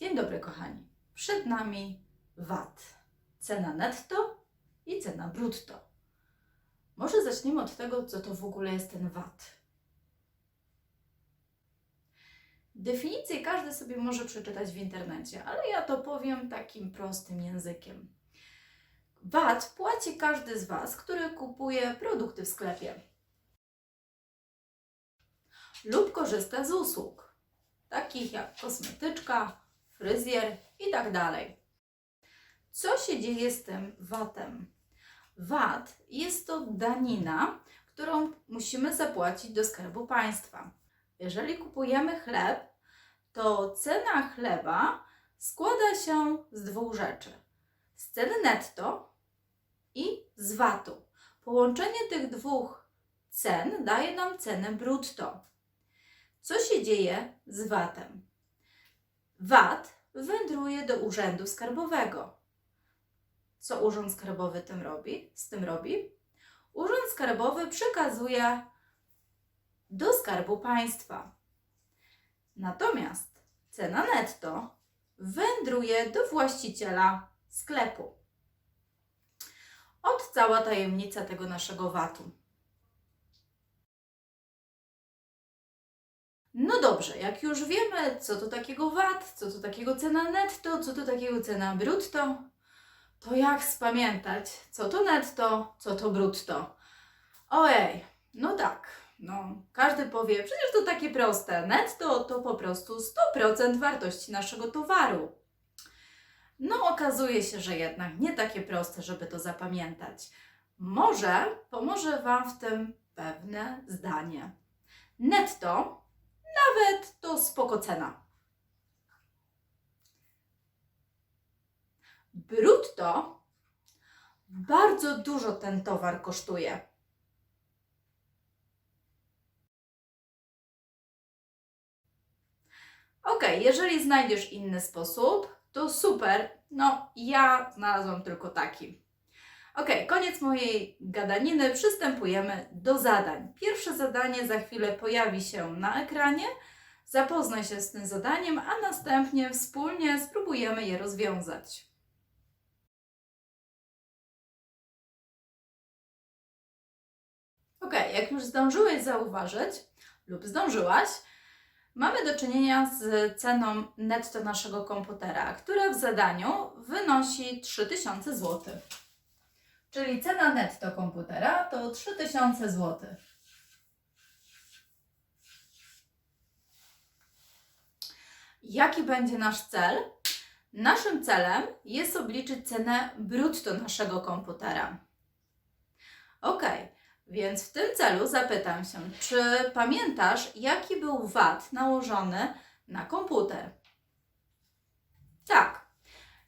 Dzień dobry, kochani. Przed nami VAT. Cena netto i cena brutto. Może zaczniemy od tego, co to w ogóle jest ten VAT. Definicję każdy sobie może przeczytać w internecie, ale ja to powiem takim prostym językiem. VAT płaci każdy z Was, który kupuje produkty w sklepie lub korzysta z usług, takich jak kosmetyczka, fryzjer i tak dalej. Co się dzieje z tym VAT-em? VAT jest to danina, którą musimy zapłacić do skarbu państwa. Jeżeli kupujemy chleb, to cena chleba składa się z dwóch rzeczy: z ceny netto i z VAT-u. Połączenie tych dwóch cen daje nam cenę brutto. Co się dzieje z VAT-em? VAT wędruje do Urzędu Skarbowego. Co Urząd Skarbowy tym robi? Z tym robi? Urząd Skarbowy przekazuje do Skarbu Państwa. Natomiast cena netto wędruje do właściciela sklepu. Od cała tajemnica tego naszego VAT-u. No dobrze, jak już wiemy, co to takiego VAT, co to takiego cena netto, co to takiego cena brutto, to jak spamiętać, co to netto, co to brutto? Ojej, no tak, no każdy powie, przecież to takie proste, netto to po prostu 100% wartości naszego towaru. No okazuje się, że jednak nie takie proste, żeby to zapamiętać. Może pomoże Wam w tym pewne zdanie. Netto nawet to spoko cena. Brutto bardzo dużo ten towar kosztuje. Ok, jeżeli znajdziesz inny sposób, to super. No, ja znalazłam tylko taki. Ok, koniec mojej gadaniny. Przystępujemy do zadań. Pierwsze zadanie za chwilę pojawi się na ekranie. Zapoznaj się z tym zadaniem, a następnie wspólnie spróbujemy je rozwiązać. Ok, jak już zdążyłeś zauważyć lub zdążyłaś, mamy do czynienia z ceną netto naszego komputera, która w zadaniu wynosi 3000 zł. Czyli cena netto komputera to 3000 zł. Jaki będzie nasz cel? Naszym celem jest obliczyć cenę brutto naszego komputera. Ok, więc w tym celu zapytam się, czy pamiętasz, jaki był VAT nałożony na komputer? Tak,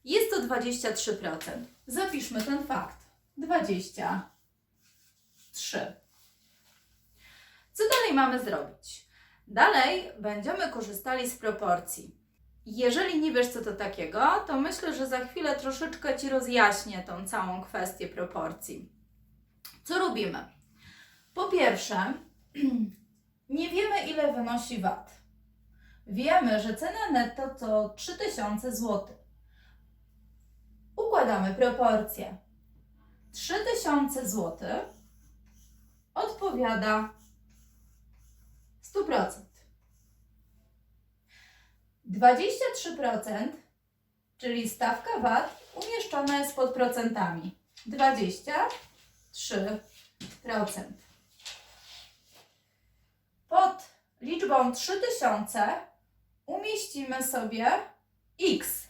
jest to 23%. Zapiszmy ten fakt. 23. Co dalej mamy zrobić? Dalej będziemy korzystali z proporcji. Jeżeli nie wiesz, co to takiego, to myślę, że za chwilę troszeczkę Ci rozjaśnię tą całą kwestię proporcji. Co robimy? Po pierwsze, nie wiemy, ile wynosi VAT. Wiemy, że cena netto to 3000 zł. Układamy proporcje. 3000 zł odpowiada 100%. 23%, czyli stawka VAT, umieszczona jest pod procentami. 23%. Pod liczbą 3000 umieścimy sobie x,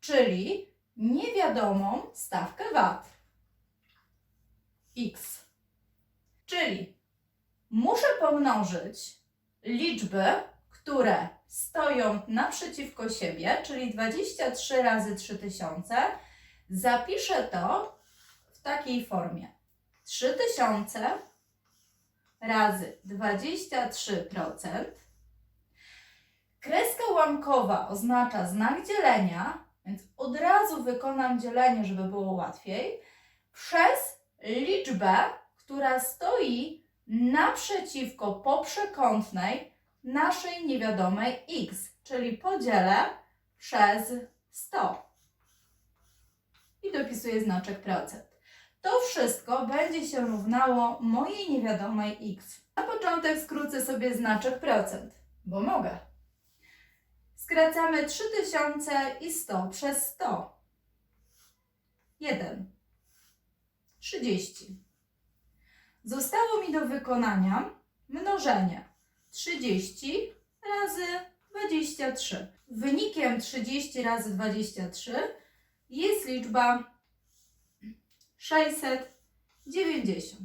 czyli niewiadomą stawkę VAT. X. Czyli muszę pomnożyć liczby, które stoją naprzeciwko siebie, czyli 23 razy 3000. Zapiszę to w takiej formie. 3000 razy 23%. Kreska łamkowa oznacza znak dzielenia, więc od razu wykonam dzielenie, żeby było łatwiej, przez liczbę, która stoi naprzeciwko poprzekątnej naszej niewiadomej x, czyli podzielę przez 100. I dopisuję znaczek procent. To wszystko będzie się równało mojej niewiadomej x. Na początek skrócę sobie znaczek procent, bo mogę. Skracamy 3000 i 100 przez 100. 1. 30. Zostało mi do wykonania mnożenie 30 razy 23. Wynikiem 30 razy 23 jest liczba 690.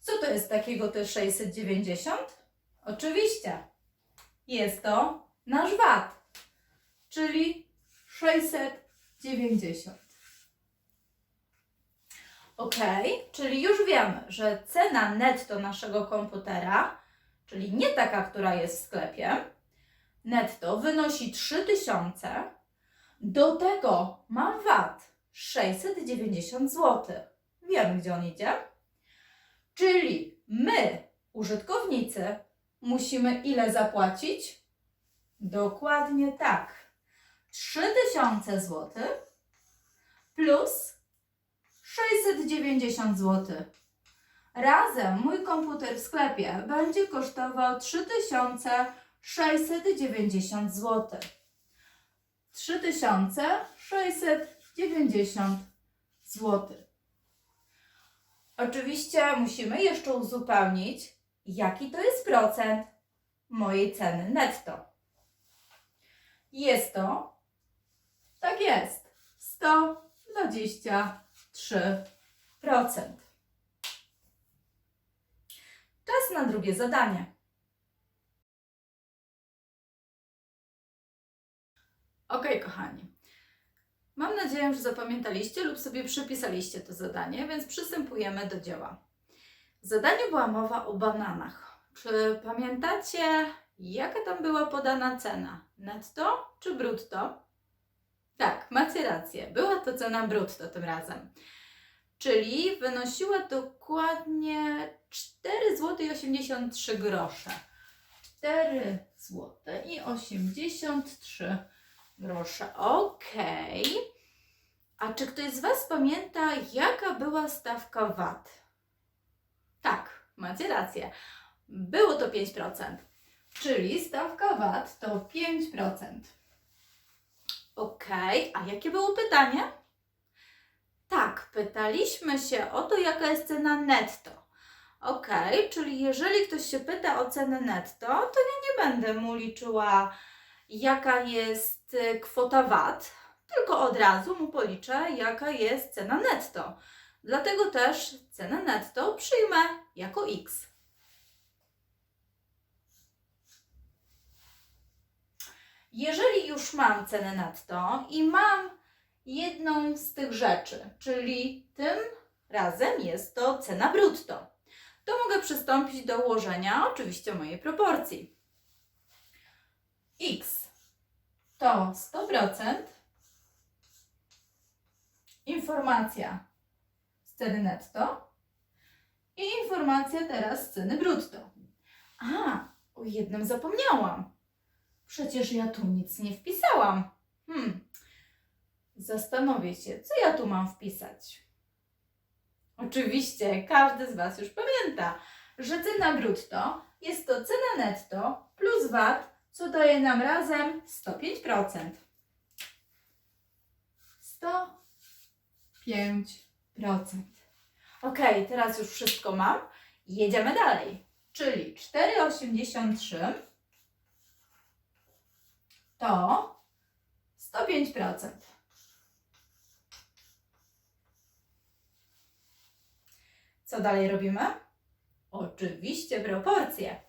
Co to jest takiego te 690? Oczywiście, jest to nasz VAT, czyli 690. Ok, czyli już wiemy, że cena netto naszego komputera, czyli nie taka, która jest w sklepie, netto wynosi 3000. Do tego mam VAT 690 zł. Wiemy, gdzie on idzie. Czyli my, użytkownicy, musimy ile zapłacić? Dokładnie tak. 3000 zł plus 690 zł. Razem mój komputer w sklepie będzie kosztował 3690 zł. 3690 zł. Oczywiście musimy jeszcze uzupełnić, jaki to jest procent mojej ceny netto. Jest to, tak jest, 123%. Czas na drugie zadanie. Ok, kochani. Mam nadzieję, że zapamiętaliście lub sobie przypisaliście to zadanie, więc przystępujemy do dzieła. W zadaniu była mowa o bananach. Czy pamiętacie, jaka tam była podana cena? Netto czy brutto? Tak, macie rację. Była to cena brutto tym razem. Czyli wynosiła dokładnie 4 zł i 83 grosze. 4 zł i 83 grosze. Okej. A czy ktoś z Was pamięta, jaka była stawka VAT? Tak, macie rację. Było to 5%. Czyli stawka VAT to 5%. Okej, a jakie było pytanie? Tak, pytaliśmy się o to, jaka jest cena netto. Okej, czyli jeżeli ktoś się pyta o cenę netto, to ja nie będę mu liczyła, jaka jest y, kwota VAT, tylko od razu mu policzę, jaka jest cena netto. Dlatego też cenę netto przyjmę jako x. Jeżeli już mam cenę netto i mam jedną z tych rzeczy, czyli tym razem jest to cena brutto, to mogę przystąpić do ułożenia oczywiście mojej proporcji. x to 100%, informacja z ceny netto i informacja teraz z ceny brutto. A, o jednym zapomniałam. Przecież ja tu nic nie wpisałam. Hmm. Zastanowię się, co ja tu mam wpisać. Oczywiście, każdy z Was już pamięta, że cena brutto jest to cena netto plus VAT, co daje nam razem 105%. 105%. Ok, teraz już wszystko mam. Jedziemy dalej. Czyli 4,83 to 105%. Co dalej robimy? Oczywiście proporcje.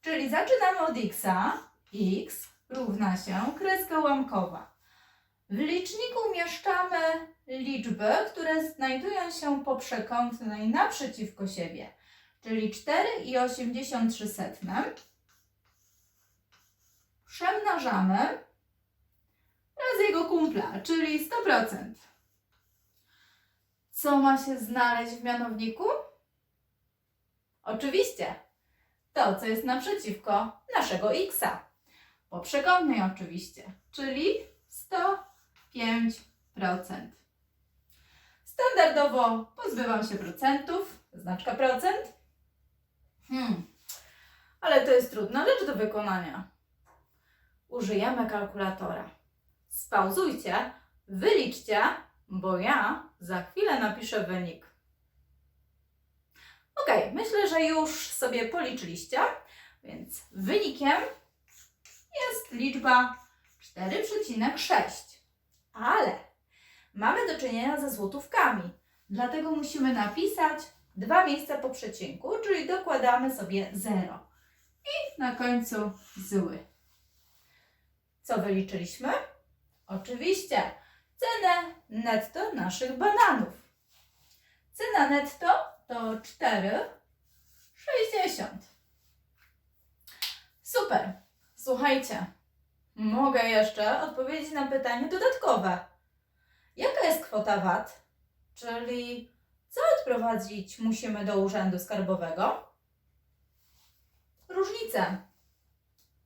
Czyli zaczynamy od x. x równa się kreska ułamkowa. W liczniku umieszczamy liczby, które znajdują się po przekątnej naprzeciwko siebie, czyli 4,83 przemnażamy razy jego kumpla, czyli 100%. Co ma się znaleźć w mianowniku? Oczywiście to, co jest naprzeciwko naszego x. Po przekątnej oczywiście, czyli 105%. Standardowo pozbywam się procentów, znaczka procent. Hmm, ale to jest trudna rzecz do wykonania. Użyjemy kalkulatora. Spauzujcie, wyliczcie, bo ja za chwilę napiszę wynik. Ok, myślę, że już sobie policzyliście, więc wynikiem jest liczba 4,6. Ale mamy do czynienia ze złotówkami, dlatego musimy napisać dwa miejsca po przecinku, czyli dokładamy sobie 0. I na końcu zły. Co wyliczyliśmy? Oczywiście cenę netto naszych bananów. Cena netto to 4,60. Super. Słuchajcie, mogę jeszcze odpowiedzieć na pytanie dodatkowe. Jaka jest kwota VAT? Czyli co odprowadzić musimy do Urzędu Skarbowego? Różnicę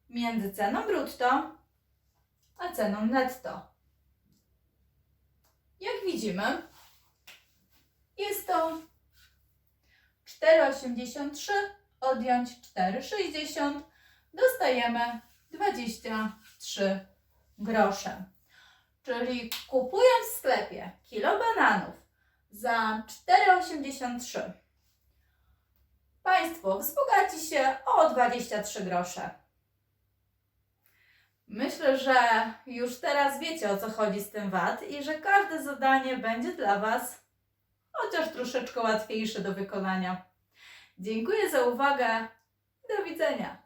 między ceną brutto a ceną netto. Jak widzimy, jest to 4,83 odjąć 4,60 dostajemy 23 grosze. Czyli kupując w sklepie kilo bananów za 4,83 Państwo wzbogaci się o 23 grosze. Myślę, że już teraz wiecie o co chodzi z tym VAT i że każde zadanie będzie dla Was chociaż troszeczkę łatwiejsze do wykonania. Dziękuję za uwagę. Do widzenia.